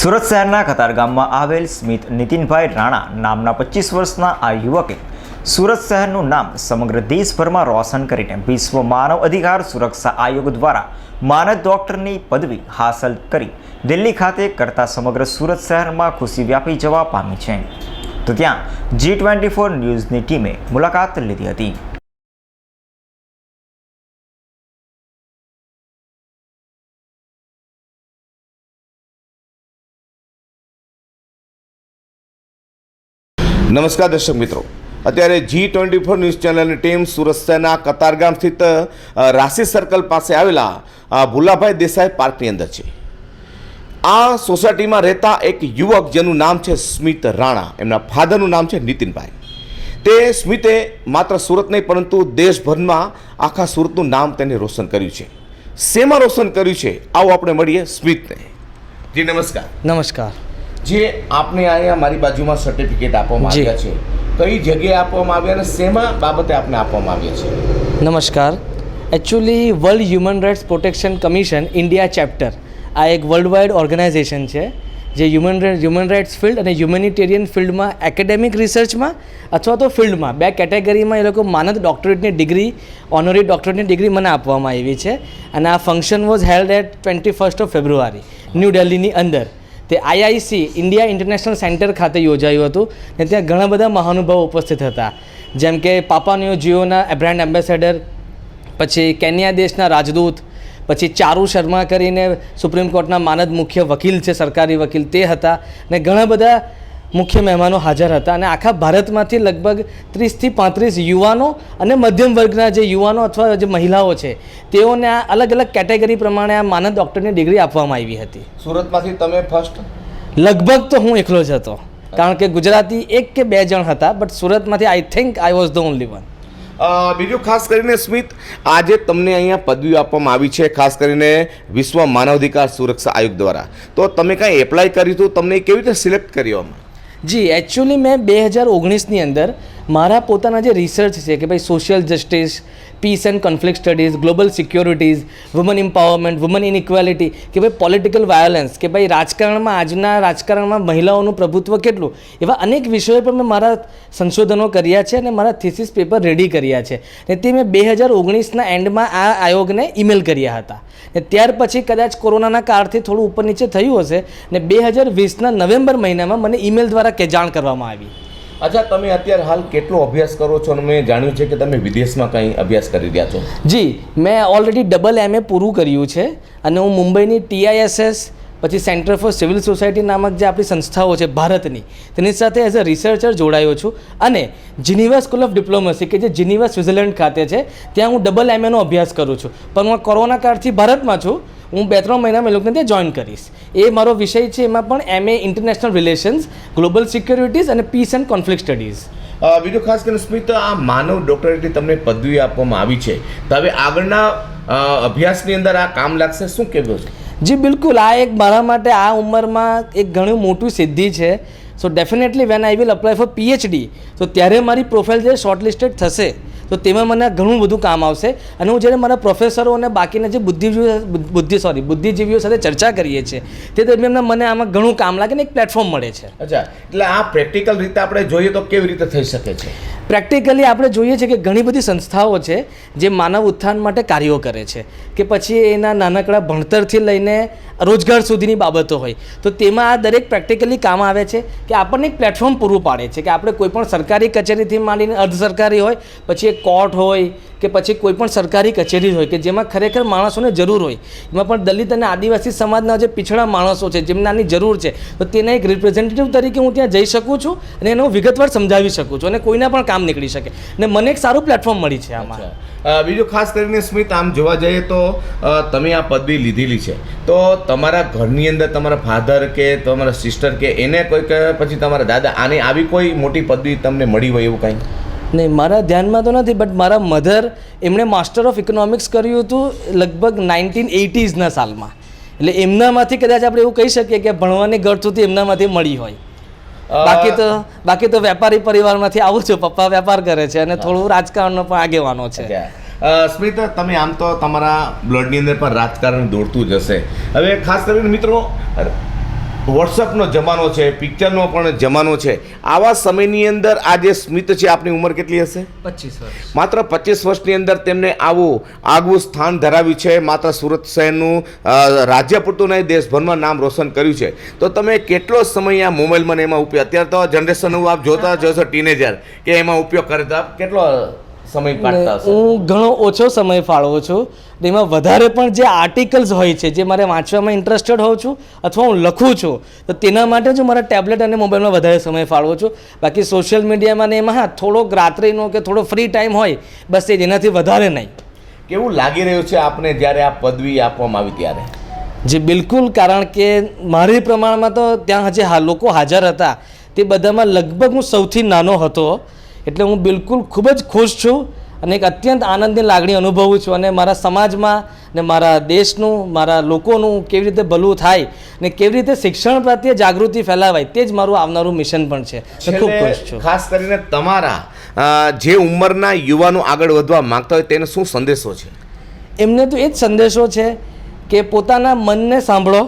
સુરત શહેરના કતાર ગામમાં આવેલ સ્મિત નીતિનભાઈ રાણા નામના પચીસ વર્ષના આ યુવકે સુરત શહેરનું નામ સમગ્ર દેશભરમાં રોશન કરીને વિશ્વ માનવ અધિકાર સુરક્ષા આયોગ દ્વારા માનદ ડોક્ટરની પદવી હાંસલ કરી દિલ્હી ખાતે કરતા સમગ્ર સુરત શહેરમાં ખુશી વ્યાપી જવા પામી છે. તો ત્યાં જી ટ્વેન્ટી ફોર ન્યૂઝની ટીમે મુલાકાત લીધી હતી. નમસ્કાર દર્શક મિત્રો. અત્યારે જી ટ્વેન્ટી ફોર ન્યૂઝ ચેનલની ટીમ સુરત શહેરના કતારગામ સ્થિત રાશિ સર્કલ પાસે આવેલા ભુલાભાઈ દેસાઈ પાર્કની અંદર છે. આ સોસાયટીમાં રહેતા એક યુવક જેનું નામ છે સ્મિત રાણા, એમના ફાધરનું નામ છે નીતિનભાઈ. તે સ્મિતે માત્ર સુરત નહીં, પરંતુ દેશભરમાં આખા સુરતનું નામ તેને રોશન કર્યું છે. શેમાં રોશન કર્યું છે? આવો આપણે મળીએ સ્મિતને. જી, નમસ્કાર. નમસ્કાર. જે આપને અહીંયા મારી બાજુમાં સર્ટિફિકેટ આપવામાં આવ્યા છે. કઈ જગ્યાએ આપવામાં આવ્યા અને શેમાં બાબતે આપને આપવામાં આવ્યા છે? નમસ્કાર. Actually world human rights protection commission India chapter આ એક વર્લ્ડ વાઇડ ઓર્ગેનાઇઝેશન છે જે હ્યુમન હ્યુમન રાઇટ્સ ફિલ્ડ અને હ્યુમેનિટેરિયન ફિલ્ડમાં એકેડેમિક રિસર્ચમાં અથવા તો ફિલ્ડમાં બે કેટેગરીમાં એ લોકો માનદ ડોક્ટરેટની ડિગ્રી ઓનરી ડોક્ટરેટની ડિગ્રી મને આપવામાં આવી છે. અને આ function was held at twenty first of February new દિલ્હીની અંદર. તે આઈઆઈસી ઇન્ડિયા ઇન્ટરનેશનલ સેન્ટર ખાતે યોજાયું હતું ને ત્યાં ઘણા બધા મહાનુભાવો ઉપસ્થિત હતા. જેમ કે પાપાનિયો જીઓના બ્રાન્ડ એમ્બેસેડર પછી કેન્યા દેશના રાજદૂત, પછી ચારુ શર્મા કરીને સુપ્રીમ કોર્ટના માનદ મુખ્ય વકીલ છે, સરકારી વકીલ તે હતા ને ઘણા બધા મુખ્ય મહેમાનો હાજર હતા અને આખા ભારતમાંથી લગભગ ત્રીસથી પાંત્રીસ યુવાનો અને મધ્યમ વર્ગના જે યુવાનો અથવા જે મહિલાઓ છે તેઓને આ અલગ અલગ કેટેગરી પ્રમાણે આ માનદ ડૉક્ટરની ડિગ્રી આપવામાં આવી હતી. સુરતમાંથી તમે ફર્સ્ટ લગભગ તો હું એકલો જ હતો કારણ કે ગુજરાતી એક કે બે જણ હતા but સુરતમાંથી I think I was the only one બીજું ખાસ કરીને સ્મિત આજે તમને અહીંયા પદવી આપવામાં આવી છે ખાસ કરીને વિશ્વ માનવાધિકાર સુરક્ષા આયોગ દ્વારા. તો તમે કાંઈ એપ્લાય કર્યું હતું? તમને કેવી રીતે સિલેક્ટ કર્યો આમાં? જી એકચ્યુઅલી મેં બે હજાર ઓગણીસની અંદર મારા પોતાના જે રિસર્ચ છે કે ભાઈ social justice peace and conflict studies global securities women empowerment women inequality કે ભાઈ પોલિટિકલ વાયોલન્સ કે ભાઈ રાજકારણમાં આજના રાજકારણમાં મહિલાઓનું પ્રભુત્વ કેટલું, એવા અનેક વિષયો પર મેં મારા સંશોધનો કર્યા છે અને મારા થિસિસ પેપર રેડી કર્યા છે. ને તે મેં બે હજાર ઓગણીસના એન્ડમાં આ આયોગને ઈમેલ કર્યા હતા. ને ત્યાર પછી કદાચ કોરોનાના કાળથી થોડું ઉપર નીચે થયું હશે. ને બે હજાર વીસના નવેમ્બર મહિનામાં મને ઈમેલ દ્વારા કે જાણ કરવામાં આવી. અચ્છા, તમે અત્યારે હાલ કેટલો અભ્યાસ કરો છો અને મેં જાણ્યું છે કે તમે વિદેશમાં કંઈ અભ્યાસ કરી રહ્યા છો? જી, મેં ઓલરેડી ડબલ એમએ પૂરું કર્યું છે અને હું મુંબઈની ટીઆઈએસએસ પછી સેન્ટર ફોર સિવિલ સોસાયટી નામક જે આપણી સંસ્થાઓ છે ભારતની, તેની સાથે એઝ અ રિસર્ચર જોડાયો છું. અને જીનીવા સ્કૂલ ઓફ ડિપ્લોમસી કે જે જીનીવા સ્વિટ્ઝરલેન્ડ ખાતે છે, ત્યાં હું ડબલ એમએનો અભ્યાસ કરું છું. પણ હું કોરોના કાળથી ભારતમાં છું હું બે ત્રણ મહિનામાં એ લોકોને ત્યાં જોઈન કરીશ. એ મારો વિષય છે, એમાં પણ MA international relations global securities અને પીસ એન્ડ કોન્ફ્લિક્ટ સ્ટડીઝ બીજું ખાસ કરીને સ્મિત, આ માનવ ડોક્ટરેટની તમને પદવી આપવામાં આવી છે. તો હવે આગળના અભ્યાસની અંદર આ કામ લાગશે, શું કહેવું છે? જી, બિલકુલ. આ એક મારા માટે આ ઉંમરમાં એક ઘણું મોટું સિદ્ધિ છે. So definitely when I will apply for PhD તો ત્યારે મારી પ્રોફાઇલ જે શોર્ટલિસ્ટેડ થશે, તો તેમાં મને ઘણું બધું કામ આવશે. અને હું જ્યારે મારા પ્રોફેસરો અને બાકીના જે બુદ્ધિજીવીઓ બુદ્ધિ સોરી બુદ્ધિજીવીઓ સાથે ચર્ચા કરીએ છીએ, તે દરમિયાન મને આમાં ઘણું કામ લાગે ને એક પ્લેટફોર્મ મળે છે. અચ્છા. એટલે આ પ્રેક્ટિકલ રીતે આપણે જોઈએ તો કેવી રીતે થઈ શકે છે? પ્રેક્ટિકલી આપણે જોઈએ છીએ કે ઘણી બધી સંસ્થાઓ છે જે માનવ ઉત્થાન માટે કાર્યો કરે છે કે પછી એના નાનકડા ભણતરથી લઈને રોજગાર સુધીની બાબતો હોય. તો તેમાં આ દરેક પ્રેક્ટિકલી કામ આવે છે કે આપણને એક પ્લેટફોર્મ પૂરું પાડે છે કે આપણે કોઈ પણ સરકારી કચેરીથી માંડીને અર્ધ સરકારી હોય, પછી એક કોર્ટ હોય કે પછી કોઈપણ સરકારી કચેરી હોય કે જેમાં ખરેખર માણસોને જરૂર હોય. એમાં પણ દલિત અને આદિવાસી સમાજના જે પીછળા માણસો છે જેમનાની જરૂર છે, તો તેના એક રિપ્રેઝેન્ટેટિવ તરીકે હું ત્યાં જઈ શકું છું અને એને વિગતવાર સમજાવી શકું છું અને કોઈના પણ કામ નીકળી શકે. ને મને એક સારું પ્લેટફોર્મ મળી છે આમાં. બીજું ખાસ કરીને સ્મિત આમ જોવા જઈએ તો તમે આ પદવી લીધેલી છે. તો તમારા ઘરની અંદર તમારા ફાધર કે તમારા સિસ્ટર કે એને કોઈક પછી તમારા દાદા આને આવી કોઈ મોટી પદવી તમને મળી હોય એવું કંઈ? નહીં મારા ધ્યાનમાં તો નથી બટ મારા મધર એમણે માસ્ટર ઓફ ઇકોનોમિક્સ કર્યું હતું લગભગ નાઇન્ટીન એટીઝના સાલમાં. એટલે એમનામાંથી કદાચ આપણે એવું કહી શકીએ કે ભણવાની ગળથુથી એમનામાંથી મળી હોય. બાકી તો બાકી તો વેપારી પરિવારમાંથી આવું છું. પપ્પા વેપાર કરે છે અને થોડું રાજકારણનો પણ આગેવાનો છે. સ્મિત તમે આમ તો તમારા બ્લડની અંદર પણ રાજકારણ દોડતું જ હશે. હવે ખાસ કરીને મિત્રો વોટ્સઅપનો જમાનો છે પિક્ચરનો પણ જમાનો છે. આવા સમયની અંદર આ જે સ્મિત છે આપની ઉંમર કેટલી હશે? પચીસ વર્ષ. માત્ર પચીસ વર્ષની અંદર તેમને આવું આગવું સ્થાન ધરાવ્યું છે. માત્ર સુરત શહેરનું રાજ્ય પૂરતું નહીં દેશભરમાં નામ રોશન કર્યું છે. તો તમે કેટલો સમય આ મોબાઈલમાં એમાં ઉપયોગ અત્યારે તો જનરેશનનું આપ જોતા જ હશો ટીનેજર કે એમાં ઉપયોગ કરે તો આપ કેટલો સમય કાઢતા હું ઘણો ઓછો સમય ફાળવું છું. એમાં વધારે પણ જે આર્ટિકલ્સ હોય છે જે મારે વાંચવામાં ઇન્ટરેસ્ટેડ હોઉં છું અથવા હું લખું છું તો તેના માટે જ હું મારા ટેબ્લેટ અને મોબાઈલમાં વધારે સમય ફાળવું છું. બાકી સોશિયલ મીડિયામાં ને એમાં હા થોડોક રાત્રિનો કે થોડો ફ્રી ટાઈમ હોય બસ એ જેનાથી વધારે નહીં. કેવું લાગી રહ્યું છે આપને જ્યારે આ પદવી આપવામાં આવી ત્યારે? જે બિલકુલ કારણ કે મારી પ્રમાણમાં તો ત્યાં જે હા લોકો હાજર હતા તે બધામાં લગભગ હું સૌથી નાનો હતો. એટલે હું બિલકુલ ખૂબ જ ખુશ છું અને એક અત્યંત આનંદની લાગણી અનુભવું છું અને મારા સમાજમાં ને મારા દેશનું મારા લોકોનું કેવી રીતે ભલું થાય ને કેવી રીતે શિક્ષણ પ્રત્યે જાગૃતિ ફેલાવાય તે જ મારું આવનારું મિશન પણ છે. ખૂબ ખુશ છું. ખાસ કરીને તમારા જે ઉંમરના યુવાનો આગળ વધવા માંગતા હોય તેને શું સંદેશો છે? એમને તો એ જ સંદેશો છે કે પોતાના મનને સાંભળો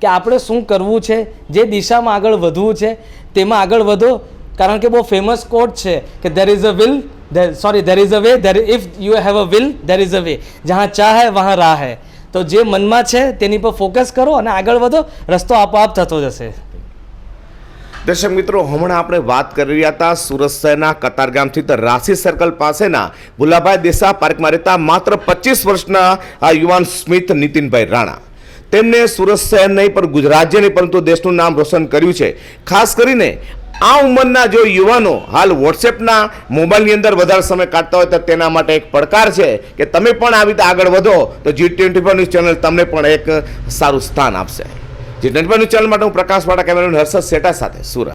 કે આપણે શું કરવું છે જે દિશામાં આગળ વધવું છે તેમાં આગળ વધો કારણ કે બહુ ફેમસ કોટ છે કે there is a will sorry there is a way there if you have a will there is a way જ્યાં ચાહ હે વહાં રાહ હે. તો જે મનમાં છે, તેની પર ફોકસ કરો અને આગળ વધો, રસ્તો આપોઆપ થતો જશે. દર્શક મિત્રો, હમણાં આપણે વાત કરી રહ્યા હતા સુરત શહેરના કતારગામથી તો રાશિ સર્કલ પાસેના ભુલાભાઈ દેસા પાર્કમાં રહેતા માત્ર પચીસ વર્ષના આ યુવાન સ્મિત નીતિનભાઈ રાણા. તેમને સુરત શહેર નહીં, પણ ગુજરાત નહીં, પરંતુ દેશનું નામ રોશન કર્યું છે. ખાસ કરીને આ ઉંમરના જો યુવાનો હાલ વોટ્સએપના મોબાઈલની અંદર વધારે સમય કાઢતા હોય તો તેના માટે એક પડકાર છે કે તમે પણ આવી રીતે આગળ વધો તો G twenty four news channel તમને પણ એક સારું સ્થાન આપશે. G twenty four news channel માટે હું પ્રકાશ વાળા કેમેરામેન હર્ષદ સેટા સાથે સુરત.